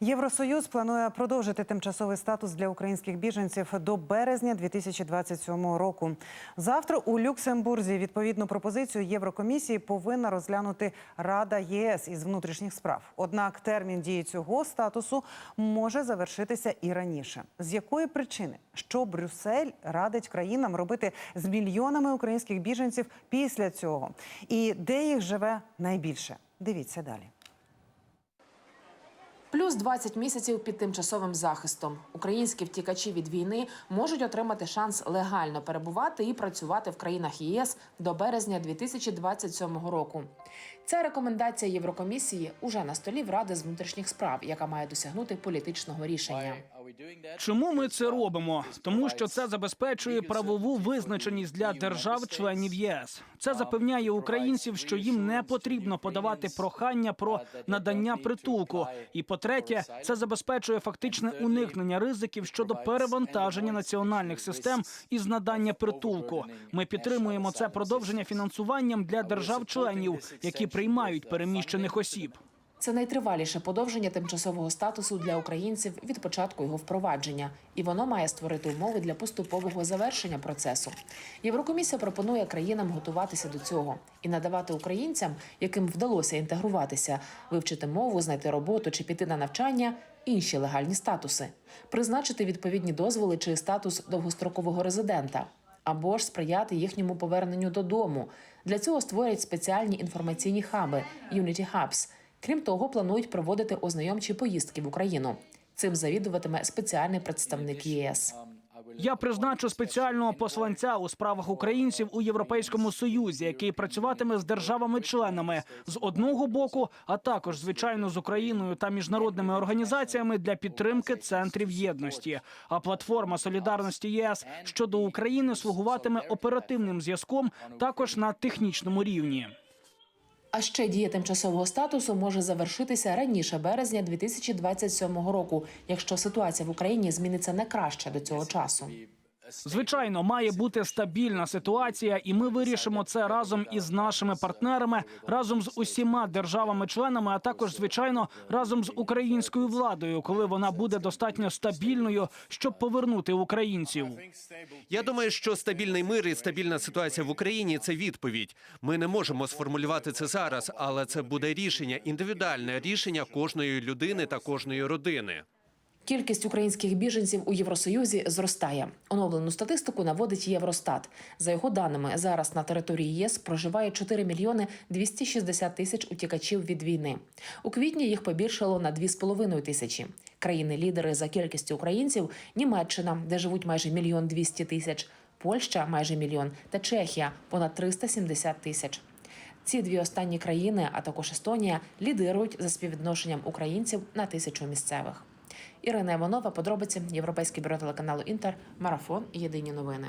Євросоюз планує продовжити тимчасовий статус для українських біженців до березня 2027 року. Завтра у Люксембурзі відповідну пропозицію Єврокомісії повинна розглянути Рада ЄС із внутрішніх справ. Однак термін дії цього статусу може завершитися і раніше. З якої причини? Що Брюссель радить країнам робити з мільйонами українських біженців після цього? І де їх живе найбільше? Дивіться далі. Плюс 20 місяців під тимчасовим захистом. Українські втікачі від війни можуть отримати шанс легально перебувати і працювати в країнах ЄС до березня 2027 року. Ця рекомендація Єврокомісії уже на столі в Ради з внутрішніх справ, яка має досягнути політичного рішення. Чому ми це робимо? Тому що це забезпечує правову визначеність для держав-членів ЄС. Це запевняє українців, що їм не потрібно подавати прохання про надання притулку. І по-третє, це забезпечує фактичне уникнення ризиків щодо перевантаження національних систем із надання притулку. Ми підтримуємо це продовження фінансуванням для держав-членів, які приймають переміщених осіб. Це найтриваліше подовження тимчасового статусу для українців від початку його впровадження, і воно має створити умови для поступового завершення процесу. Єврокомісія пропонує країнам готуватися до цього і надавати українцям, яким вдалося інтегруватися, вивчити мову, знайти роботу чи піти на навчання, інші легальні статуси, призначити відповідні дозволи чи статус довгострокового резидента. Або ж сприяти їхньому поверненню додому. Для цього створять спеціальні інформаційні хаби Unity Hubs. Крім того, планують проводити ознайомчі поїздки в Україну. Цим завідуватиме спеціальний представник ЄС. Я призначу спеціального посланця у справах українців у Європейському Союзі, який працюватиме з державами-членами з одного боку, а також звичайно з Україною та міжнародними організаціями для підтримки центрів єдності. А платформа солідарності ЄС щодо України слугуватиме оперативним зв'язком також на технічному рівні. А ще дія тимчасового статусу може завершитися раніше березня 2027 року, якщо ситуація в Україні зміниться не краще до цього часу. Звичайно, має бути стабільна ситуація, і ми вирішимо це разом із нашими партнерами, разом з усіма державами-членами, а також звичайно разом з українською владою, коли вона буде достатньо стабільною, щоб повернути українців. Я думаю, що стабільний мир і стабільна ситуація в Україні це відповідь. Ми не можемо сформулювати це зараз, але це буде рішення, індивідуальне рішення кожної людини та кожної родини. Кількість українських біженців у Євросоюзі зростає. Оновлену статистику наводить Євростат. За його даними, зараз на території ЄС проживає 4 мільйони 260 тисяч утікачів від війни. У квітні їх побільшало на 2,5 тисячі. Країни-лідери за кількістю українців Німеччина, де живуть майже мільйон 200 тисяч, Польща майже мільйон та Чехія понад 370 тисяч. Ці дві останні країни, а також Естонія, лідирують за співвідношенням українців на тисячу місцевих. Ірина Іванова, подробиці Європейське бюро телеканалу Інтер, марафон. Єдині новини.